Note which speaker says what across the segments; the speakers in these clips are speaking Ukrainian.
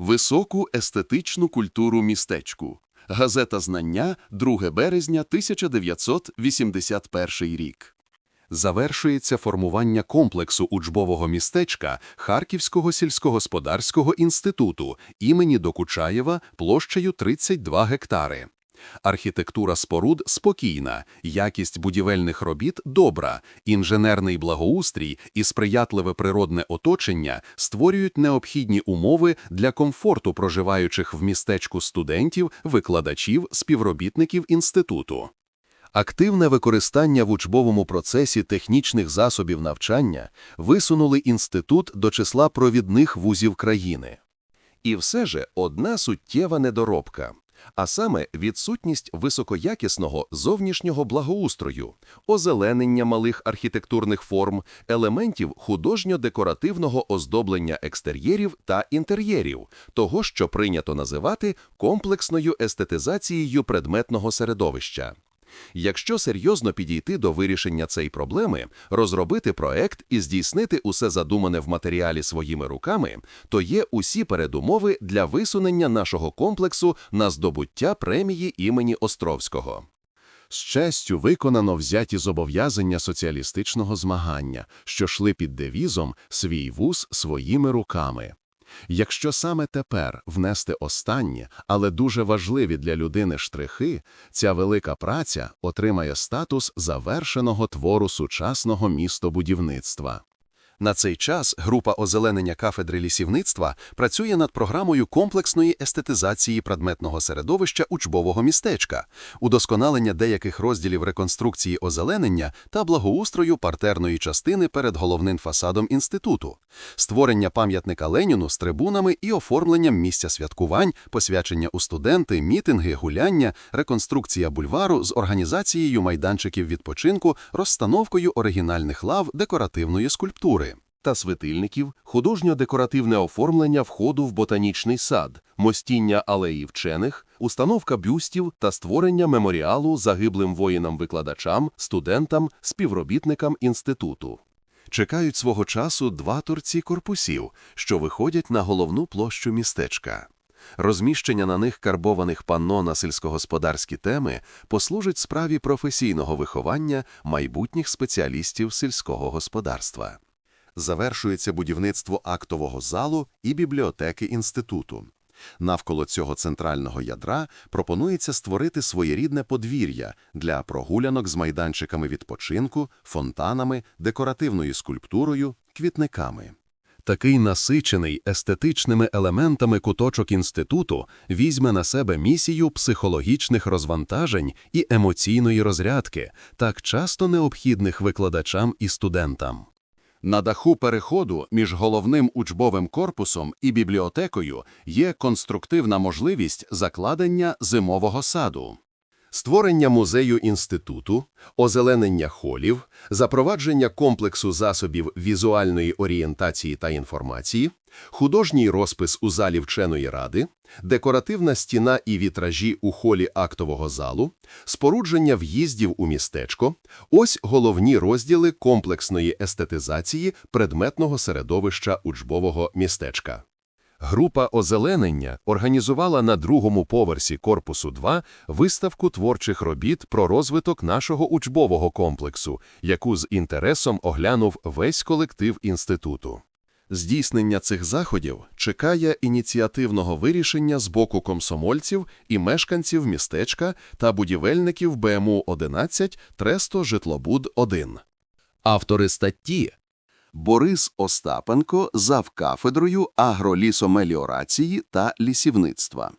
Speaker 1: Високу естетичну культуру містечку. Газета «Знання», 2 березня 1981 рік. Завершується формування комплексу учбового містечка Харківського сільськогосподарського інституту імені Докучаєва площею 32 гектари. Архітектура споруд спокійна, якість будівельних робіт добра, інженерний благоустрій і сприятливе природне оточення створюють необхідні умови для комфорту проживаючих в містечку студентів, викладачів, співробітників інституту. Активне використання в учбовому процесі технічних засобів навчання висунули інститут до числа провідних вузів країни. І все же одна суттєва недоробка, а саме відсутність високоякісного зовнішнього благоустрою, озеленення малих архітектурних форм, елементів художньо-декоративного оздоблення екстер'єрів та інтер'єрів, того, що прийнято називати комплексною естетизацією предметного середовища. Якщо серйозно підійти до вирішення цієї проблеми, розробити проект і здійснити усе задумане в матеріалі своїми руками, то є усі передумови для висунення нашого комплексу на здобуття премії імені Островського. З честю виконано взяті зобов'язання соціалістичного змагання, що йшли під девізом «Свій вуз своїми руками». Якщо саме тепер внести останні, але дуже важливі для людини штрихи, ця велика праця отримає статус завершеного твору сучасного містобудівництва. На цей час група озеленення кафедри лісівництва працює над програмою комплексної естетизації предметного середовища учбового містечка, удосконалення деяких розділів реконструкції озеленення та благоустрою партерної частини перед головним фасадом інституту, створення пам'ятника Леніну з трибунами і оформленням місця святкувань, посвячення у студенти, мітинги, гуляння, реконструкція бульвару з організацією майданчиків відпочинку, розстановкою оригінальних лав декоративної скульптури та світильників, художньо-декоративне оформлення входу в ботанічний сад, мостіння алеї вчених, установка бюстів та створення меморіалу загиблим воїнам-викладачам, студентам, співробітникам інституту. Чекають свого часу два торці корпусів, що виходять на головну площу містечка. Розміщення на них карбованих панно на сільськогосподарські теми послужить справі професійного виховання майбутніх спеціалістів сільського господарства завершується будівництво актового залу і бібліотеки інституту. Навколо цього центрального ядра пропонується створити своєрідне подвір'я для прогулянок з майданчиками відпочинку, фонтанами, декоративною скульптурою, квітниками. Такий насичений естетичними елементами куточок інституту візьме на себе місію психологічних розвантажень і емоційної розрядки, так часто необхідних викладачам і студентам. На даху переходу між головним учбовим корпусом і бібліотекою є конструктивна можливість закладення зимового саду. Створення музею інституту, озеленення холів, запровадження комплексу засобів візуальної орієнтації та інформації, художній розпис у залі вченої ради, декоративна стіна і вітражі у холі актового залу, спорудження в'їздів у містечко – ось головні розділи комплексної естетизації предметного середовища учбового містечка. Група озеленення організувала на другому поверсі корпусу 2 виставку творчих робіт про розвиток нашого учбового комплексу, яку з інтересом оглянув весь колектив інституту. Здійснення цих заходів чекає ініціативного вирішення з боку комсомольців і мешканців містечка та будівельників БМУ-11 Тресто Житлобуд-1. Автори статті Борис Остапенко завкафедрою агролісомеліорації та лісівництва.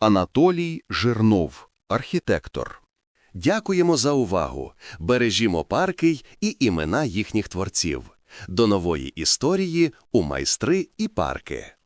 Speaker 1: Анатолій Жирнов, архітектор. Дякуємо за увагу. Бережімо парки і імена їхніх творців. До нової історії у майстри і парки.